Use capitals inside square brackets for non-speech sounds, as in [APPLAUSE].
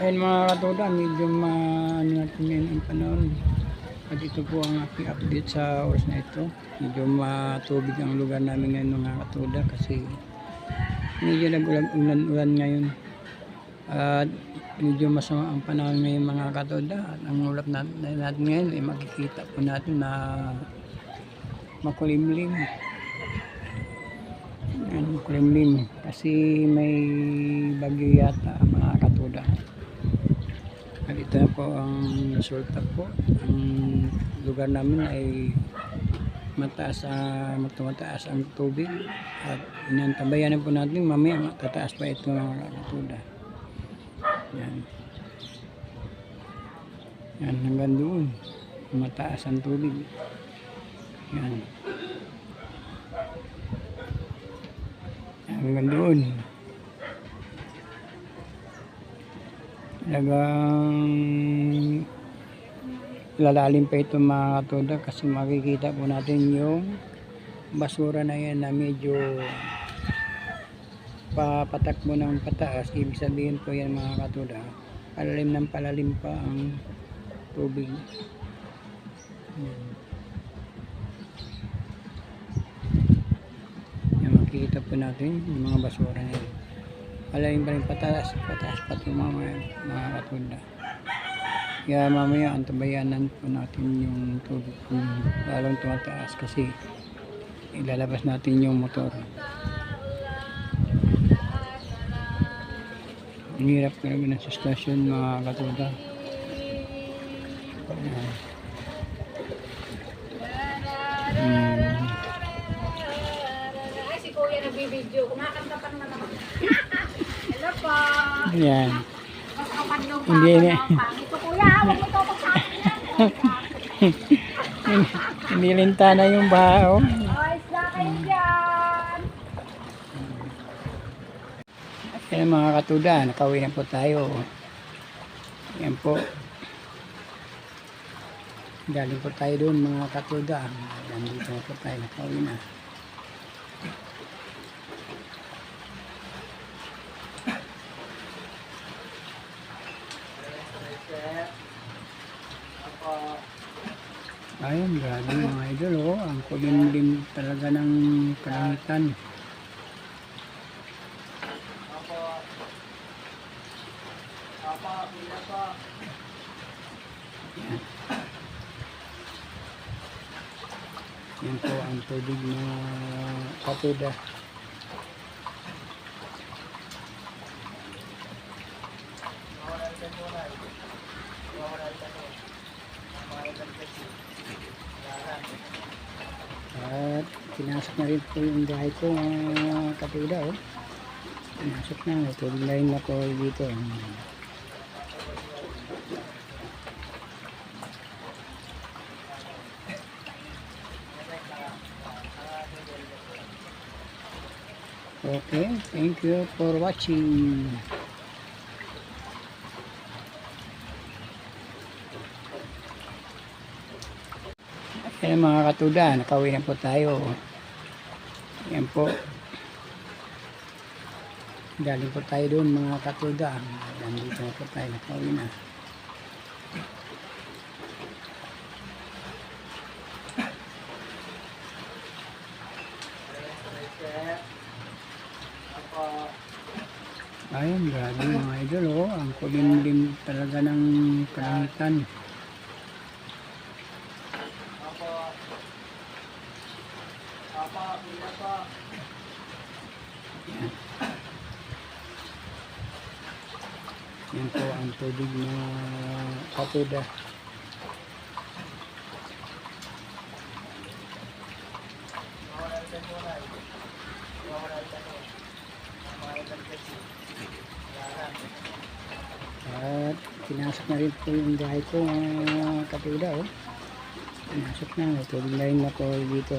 Ayun mga katuda, medyo ma ano natin ngayon ang panahon. At ito po ang aking update sa oras na ito. Medyo matubig ang lugar namin ngayon mga katuda kasi medyo nag-ulan-ulan ngayon. At medyo masama ang panahon ngayon mga katuda. At ang ulap natin, natin ngayon ay makikita po natin na makulimlim. Yan, makulimlim. Kasi may bagyo yata mga katuda. Ito po ang resulta po. Ang lugar namin ay mataas, uh, mataas ang tubig. At inantabayan na po natin mamaya tataas pa ito mga katuda. Yan. Yan hanggang doon. Mataas ang tubig. Yan. Hanggang doon. Talagang lalalim pa ito mga katuda kasi makikita po natin yung basura na yan na medyo papatakbo ng pataas. Ibig sabihin po yan mga katuda. Palalim ng palalim pa ang tubig. Yan makikita po natin yung mga basura na yan. Palalim pa rin pataas, pataas pa ito mga, mga katunda. Kaya mamaya antabayanan po natin yung tubig kung lalong tumataas kasi ilalabas natin yung motor. Ang hirap talaga ng sitwasyon mga katunda. Ayan. Mo ito pagsabi [LAUGHS] Nilinta na yung baho. Ayos na kayo dyan. Yan mga katuda, nakauwi na po tayo. Yan po. Galing po tayo doon mga katuda. Nandito na po tayo, nakauwi na. Ayun, grabe mga idol, oh. Ang kulimlim talaga ng kalangitan. Yan po ang tubig na katuda. At pinasok na rin po yung bahay ko mga katuda. Oh. Pinasok na. Tubig na rin dito. Okay, thank you for watching. Ayan mga katuda, nakauwi na po tayo. Ayan po. Galing po tayo doon mga katuda. Nandito na po tayo, nakauwi na. Ayun, grabe mga idol, oh. Ang kulimlim talaga ng kalangitan. Yan. Yan po ang tubig na katuda. At pinasok na rin po yung bahay ko mga katuda. Oh. Pinasok na. Tubig na rin ako dito.